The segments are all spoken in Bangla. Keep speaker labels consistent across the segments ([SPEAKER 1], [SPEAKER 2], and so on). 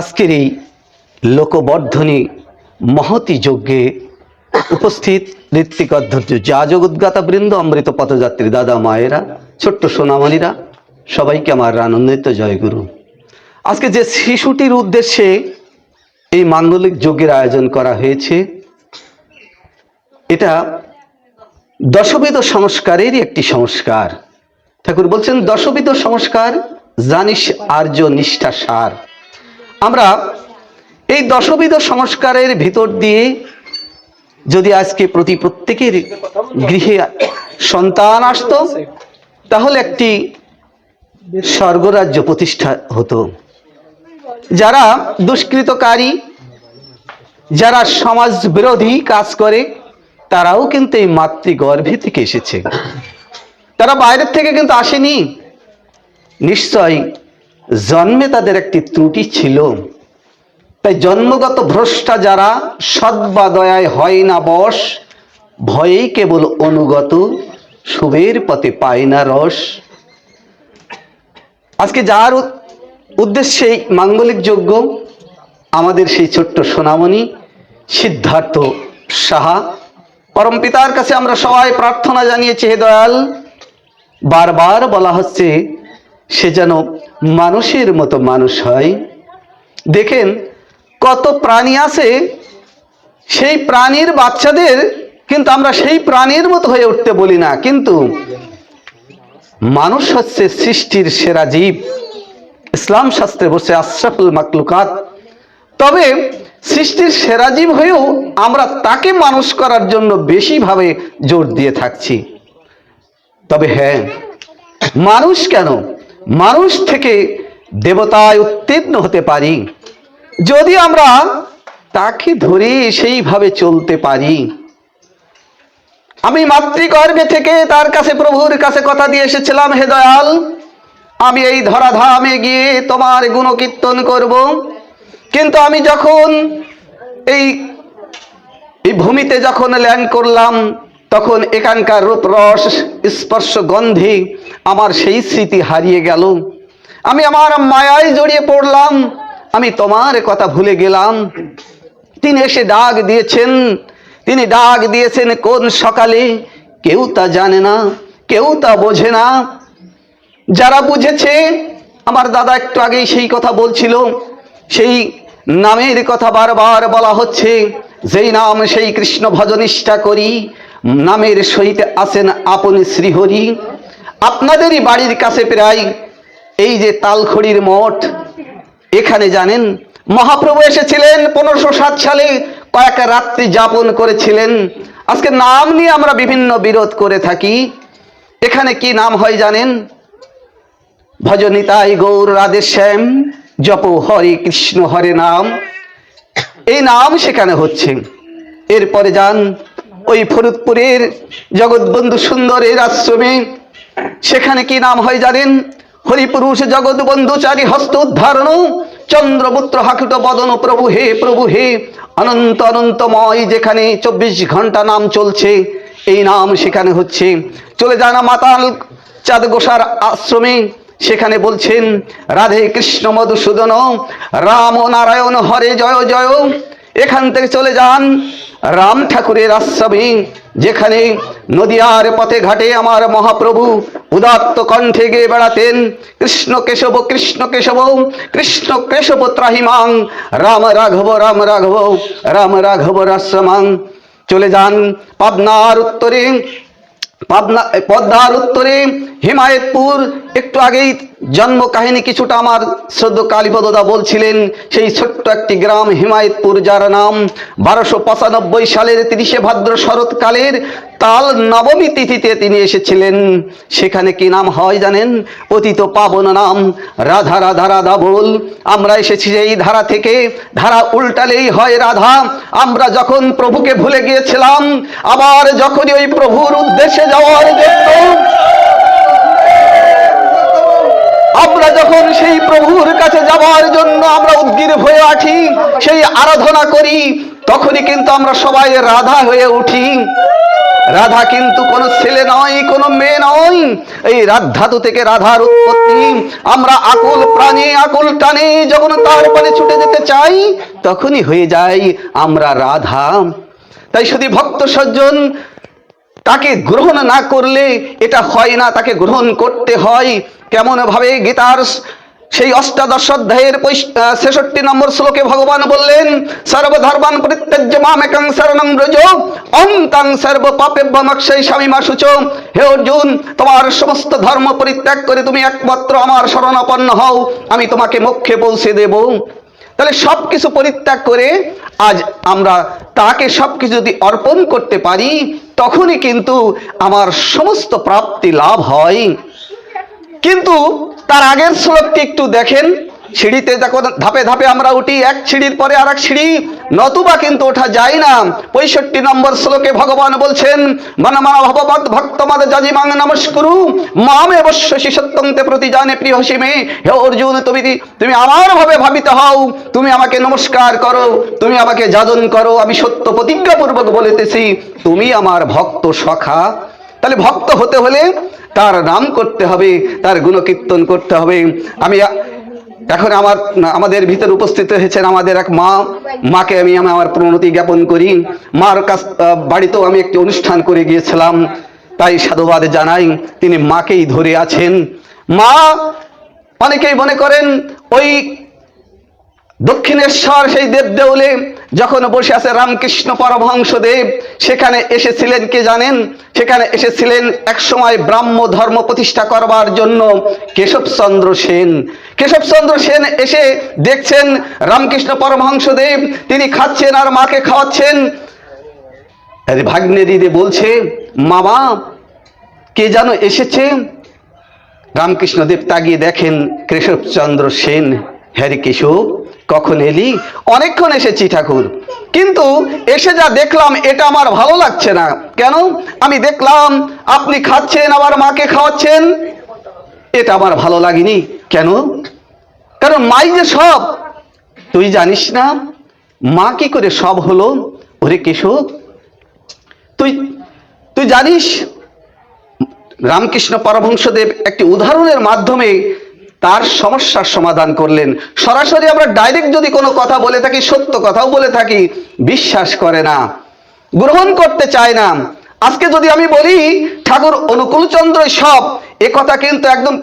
[SPEAKER 1] আজকের এই লোকবর্ধনী মহতি যজ্ঞে উপস্থিত ঋত্বিক অধ্যক্ষ যা জগৎগাতা বৃন্দ, অমৃত পথযাত্রী দাদা মায়েরা, ছোট্ট সোনামণিরা, সবাইকে আমার আনন্দিত জয়গুরু আজকে যে শিশুটির উদ্দেশ্যে এই মাঙ্গলিক যজ্ঞের আয়োজন করা হয়েছে, এটা দশবিধ সংস্কারেরই একটি সংস্কার। ঠাকুর বলছেন, দশবিধ সংস্কার জানিস আর্য নিষ্ঠা সার আমরা এই দশবিধ সংস্কারের ভিতর দিয়ে যদি আজকে প্রতি প্রত্যেকের গৃহে সন্তান আসতো, তাহলে একটি স্বর্গরাজ্য প্রতিষ্ঠা হতো। যারা দুষ্কৃতকারী, যারা সমাজ বিরোধী কাজ করে, তারাও কিন্তু এই মাতৃগর্ভে থেকে এসেছে। তারা বাইরের থেকে কিন্তু আসেনি। নিশ্চয় জন্মে তাদের একটি ত্রুটি ছিল। তাই জন্মগত ভ্রষ্টা যারা সৎ বা দয়ায় হয় না বশ, ভয়েই কেবল অনুগত শুভের পথে পায় না রস। আজকে যার উদ্দেশ্যে মাঙ্গলিক যজ্ঞ, আমাদের সেই ছোট্ট সোনামণি সিদ্ধার্থ সাহা। পরম পিতার কাছে আমরা সবাই প্রার্থনা জানিয়েছি, হে দয়াল, বারবার বলা হচ্ছে সে যেন মানুষের মতো মানুষ হয়। দেখেন কত প্রাণী আছে, সেই প্রাণীর বাচ্চাদের কিন্তু আমরা সেই প্রাণীর মতো হয়ে উঠতে বলি না, কিন্তু মানুষ হচ্ছে সৃষ্টির সেরা জীব। ইসলাম শাস্ত্রে বসে আশরাফুল মাকলুকাত তবে সৃষ্টির সেরা জীব হয়েও আমরা তাকে মানুষ করার জন্য বেশিভাবে জোর দিয়ে থাকছি। তবে হ্যাঁ মানুষ কেন? মানুষ থেকে দেবতায় উত্তীর্ণ হতে পারি। যদি আমরা তাকে ধরে সেইভাবে চলতে পারি। আমি মাতৃগর্ভে থেকে তার কাছে, প্রভুর কাছে কথা দিয়ে এসেছিলাম, হে দয়াল, আমি এই ধরাধামে গিয়ে তোমার গুণকীর্তন করব। কিন্তু আমি যখন এই এই ভূমিতে যখন ল্যান্ড করলাম তখন এখানকার রূপ রস স্পর্শ গন্ধে আমার সেই স্মৃতি হারিয়ে গেল। আমি আমার মায়ায় জড়িয়ে পড়লাম, আমি তোমার কথা ভুলে গেলাম। তিনি এসে ডাক দিয়েছেন, তিনি ডাক দিয়েছেন, কোন সকালে? কেউ তা জানে না, কেউ তা বোঝে না। যারা বুঝেছে, আমার দাদা একটু আগেই সেই কথা বলছিল। সেই নামের কথা বারবার বলা হচ্ছে, যেই নাম সেই কৃষ্ণ ভজনিষ্ঠা করি নামের সহিত আসেন আপনি শ্রীহরি। আপনাদেরই বাড়ির কাছে প্রায় এই যে তালখড়ির মঠ, এখানে জানেন, মহাপ্রভু এসেছিলেন পনেরোশো সাত সালে, কয়েক রাত্রি যাপন করেছিলেন। আজকে নাম নিয়ে আমরা বিভিন্ন বিরোধ করে থাকি। এখানে কি নাম হয় জানেন? ভজনিতাই গৌর রাধে শ্যাম, জপ হরে কৃষ্ণ হরে নাম। এই নাম সেখানে হচ্ছে। এরপরে যান ওই ফরিদপুরের জগৎবন্ধু সুন্দরের আশ্রমে সেখানে কি নাম হয় জানেন? হরিপুরুষ জগৎ বন্ধুচারী হস্ত উদ্ধারণ। চন্দ্রপুত্র হাকুট বদন, প্রভু হে প্রভু হে। অনন্ত অনন্তময় যেখানে চব্বিশ ঘণ্টা নাম চলছে, এই নাম সেখানে হচ্ছে। চলে যান মাতাল চাঁদ গোসার আশ্রমে। সেখানে বলছেন, রাধে কৃষ্ণ মধুসূদন, রাম নারায়ণ হরে জয় জয়। এখান থেকে চলে যান রাম ঠাকুরের আশ্রমে, যেখানে নদীয়ার পথে ঘাটে আমার মহাপ্রভু উদাত্ত কণ্ঠে গিয়ে বেড়াতেন, কৃষ্ণ কেশব কৃষ্ণ কেশব কৃষ্ণ কেশব ত্রাহিমাং, রাম রাঘব রাম রাঘব রাম রাঘব রাশ্রমাং। চলে যান পাবনার উত্তরে পদ্মার উত্তরে হিমায়তপুর, একটু আগেই জন্ম কাহিনী কিছুটা আমার শ্রদ্ধ কালীপদদা বলছিলেন, সেই ছোট্ট একটি গ্রাম হিমায়তপুর, যার নাম বারোশো পঁচানব্বই সালের তিরিশে ভাদ্র শরৎকালের তাল নবমী তিথিতে তিনি এসেছিলেন। সেখানে কি নাম হয় জানেন? অতীত পাবন নাম। রাধা রাধা রাধা বল, আমরা এসেছি এই ধারা থেকে। ধারা উল্টালেই হয় রাধা। আমরা যখন প্রভুকে ভুলে গিয়েছিলাম, আবার যখনই ওই প্রভুর উদ্দেশ্যে যাওয়ার জন্য, আমরা যখন সেই প্রভুর কাছে যাওয়ার জন্য আমরা উদ্গীর হয়ে আছি, সেই আরাধনা করি তখনই কিন্তু আমরা সবাই রাধা হয়ে উঠি। রাধা কিন্তু কোনো ছেলে নয়, কোনো মেয়ে নয়। এই রাধাতু থেকে রাধার উৎপত্তি। আমরা আকুল প্রাণে আকুল টানে যখন তার পানে ছুটে যেতে চাই, তখনই হয়ে যায় আমরা রাধা। তাই শুধু ভক্ত সজ্জন, তাকে গ্রহণ না করলে এটা হয় না, তাকে গ্রহণ করতে হয়। কেমন ভাবে গীতার সেই অষ্টাদশ অধ্যায়ের ছেষট্টি নম্বর শ্লোকে ভগবান বললেন, সর্বধর্মান পরিত্যাজ্য মামেকং শরণং ব্রজ অহংকাং সর্ব পাপে বমক্ষয় স্বামী মাসুচ হে অর্জুন, তোমার সমস্ত ধর্ম পরিত্যাগ করে তুমি একমাত্র আমার শরণাপন্ন হও, আমি তোমাকে মোক্ষে পৌঁছে দেব। তাহলে সব কিছু পরিত্যাগ করে আজ আমরা তাকে সব কিছু যদি অর্পণ করতে পারি, তখনই কিন্তু আমার সমস্ত প্রাপ্তি লাভ হয়। কিন্তু তার আগের শ্লোকটি একটু দেখেন। সিঁড়িতে যখন ধাপে ধাপে আমরা উঠি, এক সিঁড়ির পরে আর এক সিঁড়ি। নতুবা কিন্তু ওঠা যায় না। পঁয়ষট্টি নম্বর শ্লোকে ভগবান বলছেন, মন মন ভগবত ভক্ত মদ জাজি মাং নমস্কুরু। মামে অবশ্য সত্যন্তে প্রতি জানে প্রিয় হিসেবে হে অর্জুন, তুমি তুমি আমার ভাবে ভাবিতে হও। তুমি আমাকে নমস্কার করো, তুমি আমাকে যাজন করো। আমি সত্য প্রতিজ্ঞাপূর্বক বলিতেছি, তুমি আমার ভক্ত সখা। তাহলে ভক্ত হতে হলে তার নাম করতে হবে, তার গুণকীর্তন করতে হবে। আমি এখন আমার আমাদের ভিতরে উপস্থিত হয়েছেন আমাদের এক মা, মাকে আমি আমি আমার প্রণতি জ্ঞাপন করি। মার কাছ বাড়িতেও আমি একটি অনুষ্ঠান করে গিয়েছিলাম, তাই সাধুবাদ জানাই, তিনি মাকেই ধরে আছেন। মা, অনেকেই মনে করেন, ওই দক্ষিণেশ্বর সেই দেব দেউলে যখন বসে আছে রামকৃষ্ণ পরমহংস দেব সেখানে এসেছিলেন কে জানেন? সেখানে এসেছিলেন এক সময় ব্রাহ্ম ধর্ম প্রতিষ্ঠা করবার জন্য কেশবচন্দ্র সেন। কেশবচন্দ্র সেন এসে দেখছেন রামকৃষ্ণ পরমহংস দেব তিনি খাচ্ছেন আর মাকে খাওয়াচ্ছেন। ভাগ্নে দিদি বলছে, মামা, কে যেন এসেছে? রামকৃষ্ণদেব তাগিয়ে দেখেন কেশবচন্দ্র সেন হ্যারি কেশব। কখন এলি? অনেকক্ষণ এসেছি ঠাকুর। কিন্তু এসে যা দেখলাম, এটা আমার ভালো লাগছে না। কেন? আমি দেখলাম, আপনি খাচ্ছেন, আবার মাকে খাওয়াচ্ছেন। এটা আমার ভালো লাগেনি। কেন? কারণ মাই যে সব। তুই জানিস না, মা কি করে সব হলো? ওরে কেশব, তুই তুই জানিস, রামকৃষ্ণ পরমহংসদেব একটি উদাহরণের মাধ্যমে তার সমস্যার সমাধান করলেন। সরাসরি আমরা ডাইরেক্ট যদি কোনো কথা বলে থাকি, সত্য কথাও বলে থাকি, বিশ্বাস করে না, গ্রহণ করতে চায় না। আজকে যদি আমি বলি, ঠাকুর অনুকূলচন্দ্রই সব, এ কথা কিন্তু একদম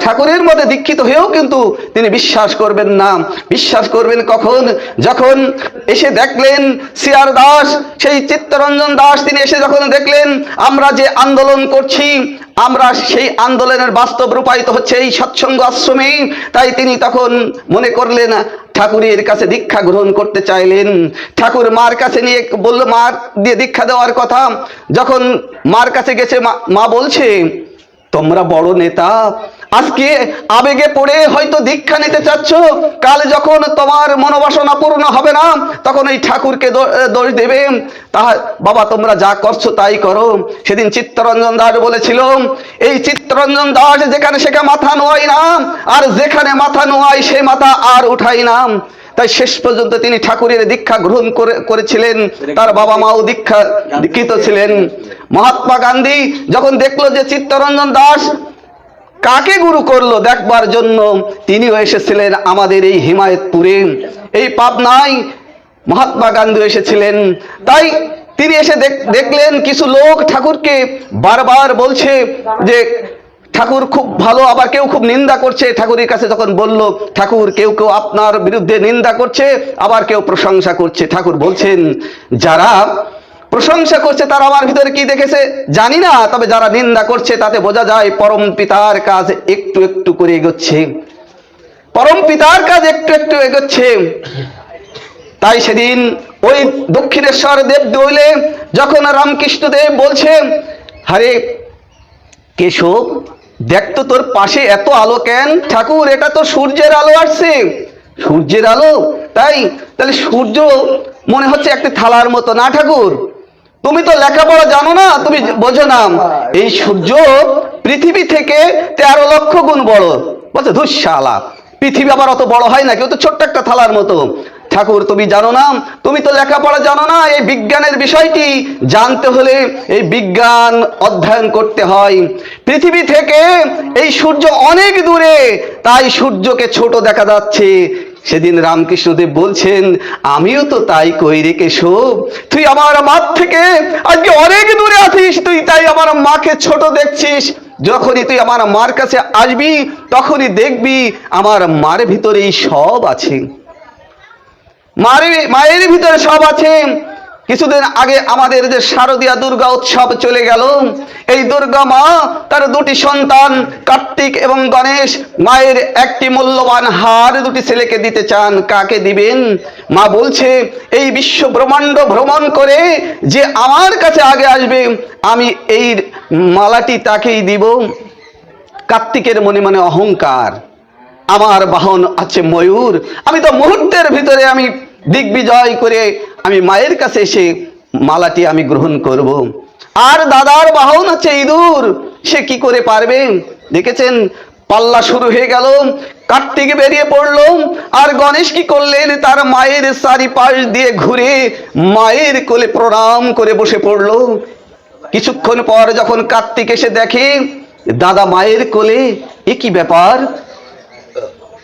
[SPEAKER 1] ঠাকুরের মধ্যে দীক্ষিত হয়েও কিন্তু তিনি বিশ্বাস করবেন না। বিশ্বাস করবেন কখন? যখন এসে দেখলেন সিআর দাস, সেই চিত্তরঞ্জন দাস তিনি এসে যখন দেখলেন, আমরা যে আন্দোলন করছি, আমরা সেই আন্দোলনের বাস্তব রূপায়িত হচ্ছে এই সৎসঙ্গ আশ্রমে। তাই তিনি তখন মনে করলেন, ঠাকুরের কাছে দীক্ষা গ্রহণ করতে চাইলেন। ঠাকুর মার কাছে নিয়ে বলল, মার দিয়ে দীক্ষা দেওয়ার কথা। যখন মার কাছে গেছে, মা- মা বলছে, তোমরা বড় নেতা আজকে আবেগে পড়ে হয়তো দীক্ষা নিতে চাচ্ছ। কাল যখন তোমার মনোবাসনা পূর্ণ হবে না, তখন এই ঠাকুরকে দোষ দেবে। তাহা বাবা, তোমরা যা করছ তাই করো। সেদিন চিত্তরঞ্জন দাস বলেছিল, এই চিত্তরঞ্জন দাস যেখানে সেখানে মাথা নোয়াই না, আর যেখানে মাথা নোয়াই সে মাথা আর উঠাই না। তাই শেষ পর্যন্ত তিনি ঠাকুরের দীক্ষা গ্রহণ করে, করেছিলেন। তার বাবা মাও দীক্ষা দীক্ষিত ছিলেন। মহাত্মা গান্ধী যখন দেখল যে চিত্তরঞ্জন দাস কাকে গুরু করল দেখবার জন্য? তিনিও এসেছিলেন আমাদের এই হিমায়তপুরে। এই পাবনায় মহাত্মা গান্ধী এসেছিলেন। তাই তিনি এসে দেখ- দেখলেন কিছু লোক ঠাকুরকে বারবার বলছে যে, ঠাকুর খুব ভালো, আবার কেউ খুব নিন্দা করছে। ঠাকুরের কাছে যখন বলল, ঠাকুর, কেউ কেউ আপনার বিরুদ্ধে নিন্দা করছে, আবার কেউ প্রশংসা করছে। ঠাকুর বলছেন, যারা প্রশংসা করছে তারা আমার ভিতরে কি দেখেছে? জানি না, তবে যারা নিন্দা করছে তাতে বোঝা যায় পরম পিতার কাজ একটু একটু করে এগোচ্ছে। পরম পিতার কাজ একটু একটু এগোচ্ছে। তাই সেদিন ওই দক্ষিণেশ্বর দেব দইলে যখন রামকৃষ্ণ দেব বলছে, হারে কেশব, দেখ তো তোর পাশে এত আলো কেন? ঠাকুর, এটা তো সূর্যের আলো আসছে। সূর্যের আলো? তাই? তাহলে সূর্য মনে হচ্ছে একটি থালার মতো, না ঠাকুর? তুমি তো লেখাপড়া জানো না, তুমি বোঝো না। এই সূর্য পৃথিবী থেকে তেরো লক্ষ গুণ বড়। বলছে ধুসালা পৃথিবী আবার অত বড় হয় না, কেউ তো ছোট্ট একটা থালার মতো। ঠাকুর, তুমি জানো না, তুমি তো লেখাপড়া জানো না, এই বিজ্ঞানের বিষয়টি জানতে হলে এই বিজ্ঞান অধ্যয়ন করতে হয়। পৃথিবী থেকে এই সূর্য অনেক দূরে, তাই সূর্যকে ছোট দেখা যাচ্ছে। সেদিন রামকৃষ্ণদেব বলছেন, আমিও তো তাই কই রে কেশব, তুই আমার মার থেকে আজকে অনেক দূরে আছিস, তুই তাই আমার মাকে ছোট দেখছিস। যখনই তুই আমার মার কাছে আসবি, তখনই দেখবি আমার মার ভিতরেই সব আছে। মায়ের ভিতরে সব আছে। কিছুদিন আগে আমাদের যে শারদীয়া দুর্গা উৎসব চলে গেল। এই দুর্গা মা তার দুটি সন্তান, কার্তিক এবং গণেশ, মায়ের একটি মূল্যবান হার দুটি ছেলেকে দিতে চান। কাকে দিবেন? মা বলছে, এই বিশ্ব ব্রহ্মাণ্ড ভ্রমণ করে যে আমার কাছে আগে আসবে, আমি এই মালাটি তাকেই দিব। কার্তিকের মনে মনে অহংকার। আমার বাহন আছে ময়ূর। আমি তো মুহূর্তের ভিতরে আমি দিগ্বিজয় করে আমি মায়ের কাছে এসে মালাটি আমি গ্রহণ করব। আর দাদার বাহন আছে ইঁদুর, সে কি করে পারবে? দেখেছেন? পাল্লা শুরু হয়ে গেল, কার্তিক বেরিয়ে পড়ল, আর গণেশ কি করলেন? তার মায়ের চারিপাশ দিয়ে ঘুরে মায়ের কোলে প্রণাম করে বসে পড়ল। কিছুক্ষণ পর যখন কার্তিক এসে দেখে, দাদা মায়ের কোলে, এ কি ব্যাপার?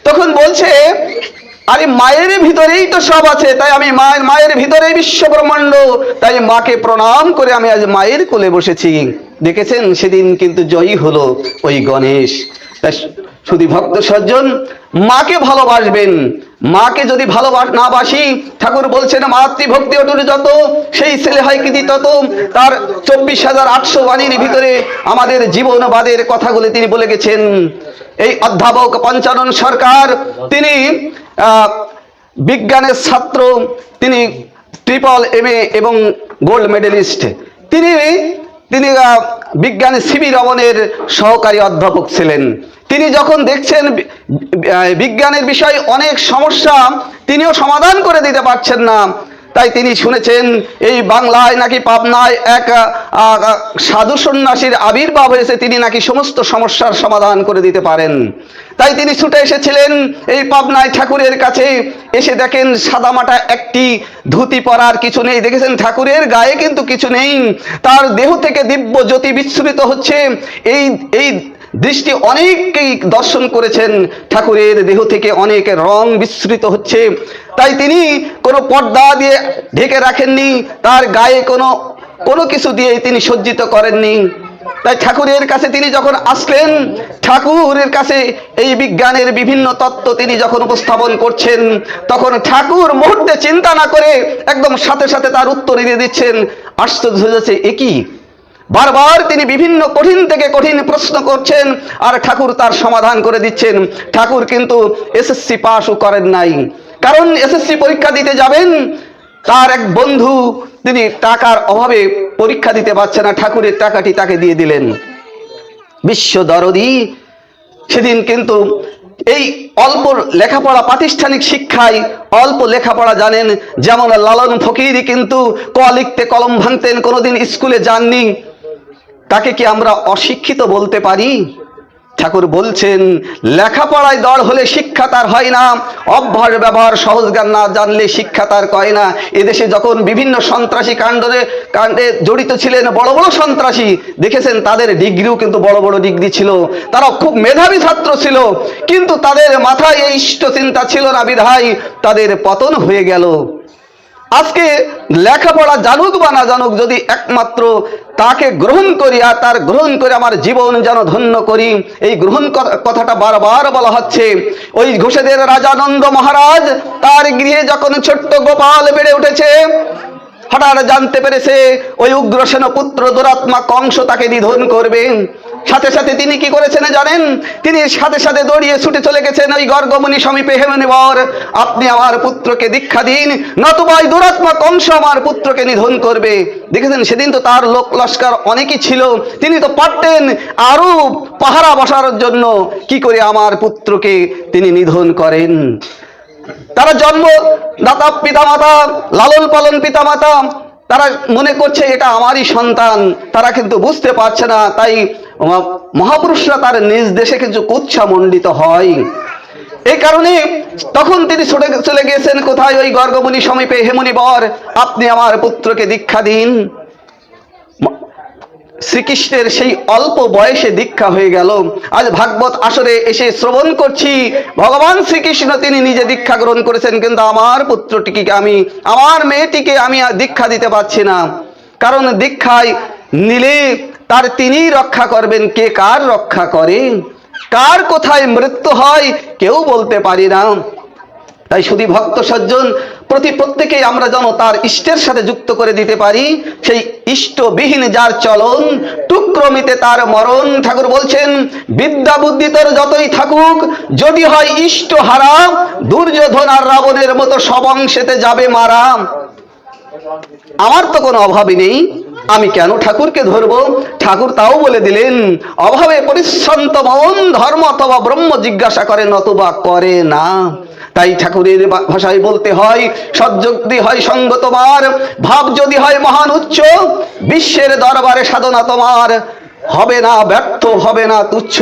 [SPEAKER 1] তখন বলছে আরে মায়ের ভিতরেই তো সব আছে, তাই আমি মায়ের মায়ের ভিতরেই বিশ্ব ব্রহ্মাণ্ড তাই মাকে প্রণাম করে আমি আজ মায়ের কোলে বসেছি। দেখেছেন? সেদিন কিন্তু জয়ী হলো ওই গণেশ। শুধু ভক্ত সজ্জন, মাকে ভালোবাসবেন। মাকে যদি ভালোবাস না বাসি, ঠাকুর বলছেন, মাতৃভক্তি অটুট যত, সেই ছেলে হয় কৃতি তত। তার চব্বিশ হাজার আটশো বাণীর ভিতরে আমাদের জীবনবাদের কথাগুলি তিনি বলে গেছেন। এই অধ্যাপক পঞ্চানন সরকার, তিনি বিজ্ঞানের ছাত্র, তিনি ট্রিপল এম এবং গোল্ড মেডেলিস্ট। তিনি তিনি বিজ্ঞান সিবি রমনের সহকারী অধ্যাপক ছিলেন। তিনি যখন দেখছেন বিজ্ঞানের বিষয়ে অনেক সমস্যা, তিনিও সমাধান করে দিতে পারছেন না। তাই তিনি শুনেছেন, এই বাংলায় নাকি পাবনায় এক সাধু সন্ন্যাসীর আবির্ভাব হয়েছে, তিনি নাকি সমস্ত সমস্যার সমাধান করে দিতে পারেন। তাই তিনি ছুটে এসেছিলেন এই পাবনায় ঠাকুরের কাছে। এসে দেখেন সাদামাটা একটি ধুতি পরার কিছু নেই। দেখেছেন, ঠাকুরের গায়ে কিন্তু কিছু নেই। তার দেহ থেকে দিব্য জ্যোতি বিচ্ছুরিত হচ্ছে। এই এই দৃষ্টি অনেকেই দর্শন করেছেন। ঠাকুরের দেহ থেকে অনেক রং বিস্তৃত হচ্ছে। তাই তিনি কোনো পর্দা দিয়ে ঢেকে রাখেননি। তার গায়ে কোনো কোনো কিছু দিয়ে তিনি সজ্জিত করেননি। তাই ঠাকুরের কাছে তিনি যখন আসলেন, ঠাকুরের কাছে এই বিজ্ঞানের বিভিন্ন তত্ত্ব তিনি যখন উপস্থাপন করছেন, তখন ঠাকুর মুহূর্তে চিন্তা না করে একদম সাথে সাথে তার উত্তর দিয়ে দিচ্ছেন, আশ্চর্য হয়ে যাচ্ছে একই বারবার তিনি বিভিন্ন কঠিন থেকে কঠিন প্রশ্ন করছেন, আর ঠাকুর তার সমাধান করে দিচ্ছেন। ঠাকুর কিন্তু এসএসসি পাশও করেন নাই। কারণ এসএসসি পরীক্ষা দিতে যাবেন তার এক বন্ধু, তিনি টাকার অভাবে পরীক্ষা দিতে পারছে না, ঠাকুরের টাকাটি তাকে দিয়ে দিলেন। বিশ্ব দরদি, সেদিন কিন্তু এই অল্প লেখাপড়া প্রাতিষ্ঠানিক শিক্ষায় অল্প লেখাপড়া জানেন যেমন লালন ফকিরই কিন্তু ক লিখতে কলম ভাঙতেন, কোনোদিন স্কুলে যাননি। তাকে কি আমরা অশিক্ষিত বলতে পারি? ঠাকুর বলছেন, লেখাপড়ায় দর হলে শিক্ষা তার হয় না, অভ্যাস, ব্যবহার, সহজ জ্ঞান না জানলে শিক্ষা তার কয় না। এদেশে যখন বিভিন্ন সন্ত্রাসী কাণ্ডে কাণ্ডে জড়িত ছিলেন, বড় বড় সন্ত্রাসী, দেখেছেন তাদের ডিগ্রিও কিন্তু বড় বড় ডিগ্রি ছিল। তারা খুব মেধাবী ছাত্র ছিল, কিন্তু তাদের মাথায় এই ইষ্ট চিন্তা ছিল না বিধায় তাদের পতন হয়ে গেল। আজকে লেখাপড়া জানুক বা না জানুক, যদি একমাত্র তাকে গ্রহণ করি আর তার গ্রহণ করে আমার জীবন যেন ধন্য করি, এই গ্রহণ কথাটা বারবার বলা হচ্ছে। ওই ঘোষেদের রাজানন্দ মহারাজ, তার গৃহে যখন ছোট্ট গোপাল বেড়ে উঠেছে, হঠাৎ জানতে পেরেছে, ওই উগ্রসেন পুত্র দুরাত্মা কংস তাকে নিধন করবে সাথে সাথে তিনি কি করেছেন জানেন? তিনি সাথে সাথে দৌড়িয়ে ছুটে চলে গেছেন ওই গর্গমণি সমীপে হেমনিবর আপনি আমার পুত্রকে দীক্ষা দিন, নতুবা ওই দুরাত্মা কংস আমার পুত্রকে নিধন করবে। দেখেছেন, সেদিন তো তার লোক লস্কর অনেকই ছিল। তিনি তো পারতেন আরও পাহারা বসার জন্য। কি করে আমার পুত্রকে তিনি নিধন করেন? তারা জন্ম দাতা পিতামাতা, লালন পালন পিতামাতা তারা মনে করছে এটা আমারই সন্তান, তারা কিন্তু বুঝতে পারছে না, তাই মহাপুরুষরা তার নিজ দেশে কিছু কুচ্ছা মণ্ডিত হয়। এই কারণে তখন তিনি ছুটে চলে গেছেন, কোথায়? ওই গর্গমুনি সমীপে হেমনি বর আপনি আমার পুত্রকে দীক্ষা দিন। শ্রীকৃষ্ণের সেই অল্প বয়সে দীক্ষা হয়ে গেল। আজ ভাগবত আসরে এসে শ্রবণ করছি। ভগবান শ্রীকৃষ্ণ তিনি নিজে দীক্ষা গ্রহণ করেছেন, কিন্তু আমার পুত্রটিকে আমি, আমার মেয়েটিকে আমি দীক্ষা দিতে পারছি না। কারণ দীক্ষায় নিলে তার তিনিই রক্ষা করবেন, কে কার রক্ষা করে? কার কোথায় মৃত্যু হয় কেউ বলতে পারি না। তাই শুধু ভক্ত সজ্জন প্রতি প্রত্যেকেই আমরা যেন তার ইষ্টের সাথে যুক্ত করে দিতে পারি। সেই ইষ্টবিহীন যার চলন, টুক্রমিতে তার মরণ। ঠাকুর বলছেন, বিদ্যা বুদ্ধি তোর যতই থাকুক, যদি হয় ইষ্ট হারা, দুর্যোধন আর রাবণের মতো সব অংশেতে যাবে মারা। আমার তো কোনো অভাবই নেই। আমি কেন ঠাকুরকে ধরবো? ঠাকুর তাও বলে দিলেন, অভাবে পরিশ্রান্ত মন, ধর্ম অথবা ব্রহ্ম জিজ্ঞাসা করে নতুবা করে না। তাই ঠাকুরের ভাষায় বলতে হয় সজ্জদি হয় সঙ্গতবার ভাব যদি হয় মহান উচ্চ, বিশ্বের দরবারে সাধনা তোমার, হবে না ব্যর্থ, হবে না তুচ্ছ।